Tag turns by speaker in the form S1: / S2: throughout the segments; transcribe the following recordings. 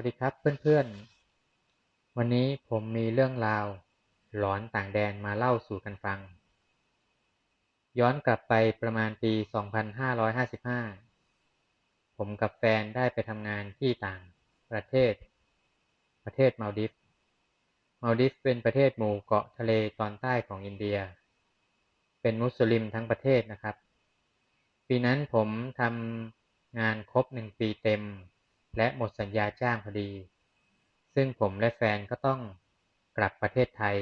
S1: วัสดีครับเพื่อนๆ วันนี้ผมมีเรื่องราว หลอนต่างแดนมาเล่าสู่กันฟัง ย้อนกลับไปประมาณปี 2555 ผมกับแฟนได้ไปทำงานที่ต่างประเทศ ประเทศมาลดิฟมาลดิฟเป็นประเทศหมู่เกาะทะเลตอนใต้ของอินเดีย เป็นมุสลิมทั้งประเทศนะครับ ปีนั้นผมทำงานครบหนึ่งปีเต็ม และหมดสัญญาจ้างพอดี ซึ่งผมและแฟนก็ต้องกลับประเทศไทย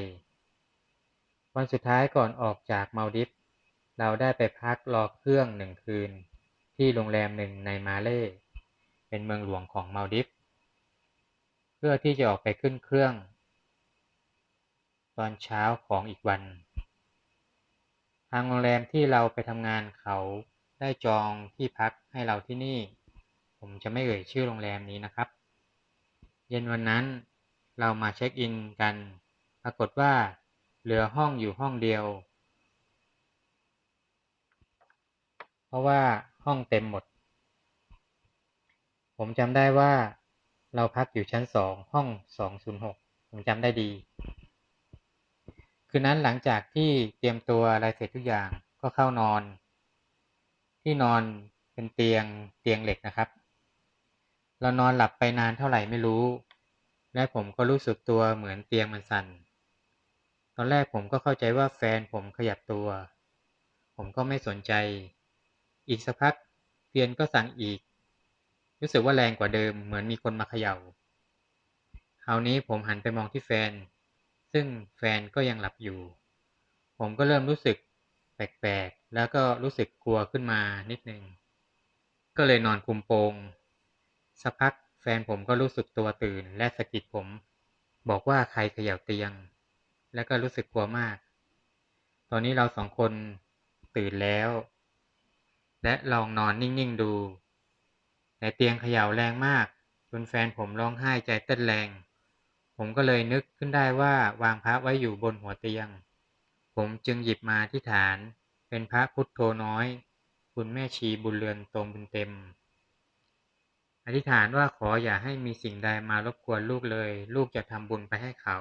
S1: วันสุดท้ายก่อนออกจากมาลดิฟ เราได้ไปพักรอเครื่องหนึ่งคืน ที่โรงแรมหนึ่งในมาเล่ เป็นเมืองหลวงของมาลดิฟ เพื่อที่จะออกไปขึ้นเครื่อง ตอนเช้าของอีกวัน ทางโรงแรมที่เราไปทำงานเขาได้จองที่พักให้เราที่นี่ ผมจะไม่เอ่ยชื่อโรงแรมนี้นะครับ เย็นวันนั้นเรามาเช็คอินกัน ปรากฏว่า เหลือห้องอยู่ห้องเดียว เพราะว่าห้องเต็มหมด ผมจำได้ว่าเราพักอยู่ชั้นสองห้องสองศูนย์หกผมจำได้ดี คืนนั้นหลังจากที่เตรียมตัวอะไรเสร็จทุกอย่างก็เข้านอน ที่นอนเป็นเตียงเตียงเหล็กนะครับ เรานอนหลับไปนานเท่าไหร่ไม่รู้ และผมก็รู้สึกตัวเหมือนเตียงมันสั่น ตอนแรกผมก็เข้าใจว่าแฟนผมขยับตัว ผมก็ไม่สนใจ อีกสักพักเตียงก็สั่นอีก รู้สึกว่าแรงกว่าเดิมเหมือนมีคนมาเขยา่าคราวนี้ผมหันไปมองที่แฟน ซึ่งแฟนก็ยังหลับอยู่ ผมก็เริ่มรู้สึกแปลกๆ แล้วก็รู้สึกกลัวขึ้นมานิดนึง ก็เลยนอนคุมโปง สักพักแฟนผมก็รู้สึกตัวตื่นและสะกิดผม บอกว่าใครเขย่าเตียง แล้วก็รู้สึกกลัวมาก ตอนนี้เราสองคนตื่นแล้ว และลองนอนนิ่งๆดูแต่เตียงเขย่าแรงมากจนแฟนผมร้องไห้ใจเต้นแรง ผมก็เลยนึกขึ้นได้ว่าวางพระไว้อยู่บนหัวเตียง ผมจึงหยิบมาที่ฐาน เป็นพระพุทโธน้อย คุณแม่ชีบุญเรือนตรงบุญเต็ม อธิษฐานว่าขออย่าให้มีสิ่งใดมารบกวนลูกเลย ลูกจะทำบุญไปให้เขา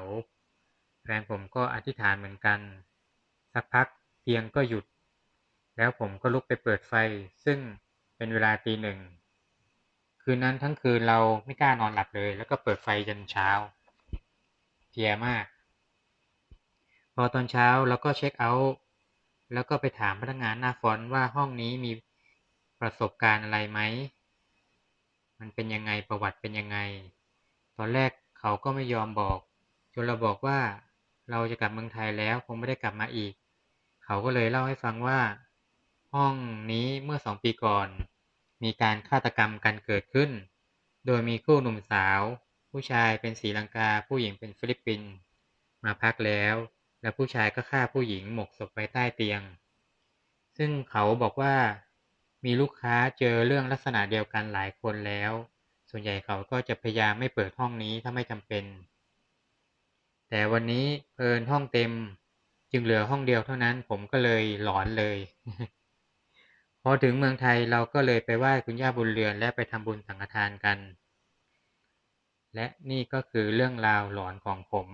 S1: แฟนผมก็อธิษฐานเหมือนกัน สักพักเตียงก็หยุด แล้วผมก็ลุกไปเปิดไฟ ซึ่งเป็นเวลาตีหนึ่ง คืนนั้นทั้งคืนเราไม่กล้านอนหลับเลย แล้วก็เปิดไฟจนเช้าเพียมาก พอตอนเช้าเราก็เช็คเอาท์แล้วก็ไปถามพนักงานหน้าฟอนว่าห้องนี้มีประสบการณ์อะไรไหม มันเป็นยังไงประวัติเป็นยังไง ตอนแรกเขาก็ไม่ยอมบอก จนเราบอกว่าเราจะกลับเมืองไทยแล้วคงไม่ได้กลับมาอีก เขาก็เลยเล่าให้ฟังว่า ห้องนี้เมื่อสองปีก่อน มีการฆาตกรรมกันเกิดขึ้น โดยมีคู่หนุ่มสาว ผู้ชายเป็นสีลังกาผู้หญิงเป็นฟิลิปปินส์มาพักแล้ว และผู้ชายก็ฆ่าผู้หญิงหมกศพไว้ใต้เตียง ซึ่งเขาบอกว่า มีลูกค้าเจอเรื่องลักษณะเดียวกันหลายคนแล้ว ส่วนใหญ่เขาก็จะพยายามไม่เปิดห้องนี้ถ้าไม่จำเป็น แต่วันนี้เพลินห้องเต็ม จึงเหลือห้องเดียวเท่านั้น ผมก็เลยหลอนเลย พอถึงเมืองไทยเราก็เลยไปไหว้คุณย่าบุญเรือนและไปทำบุญสังฆทานกัน และนี่ก็คือเรื่องราวหลอนของผม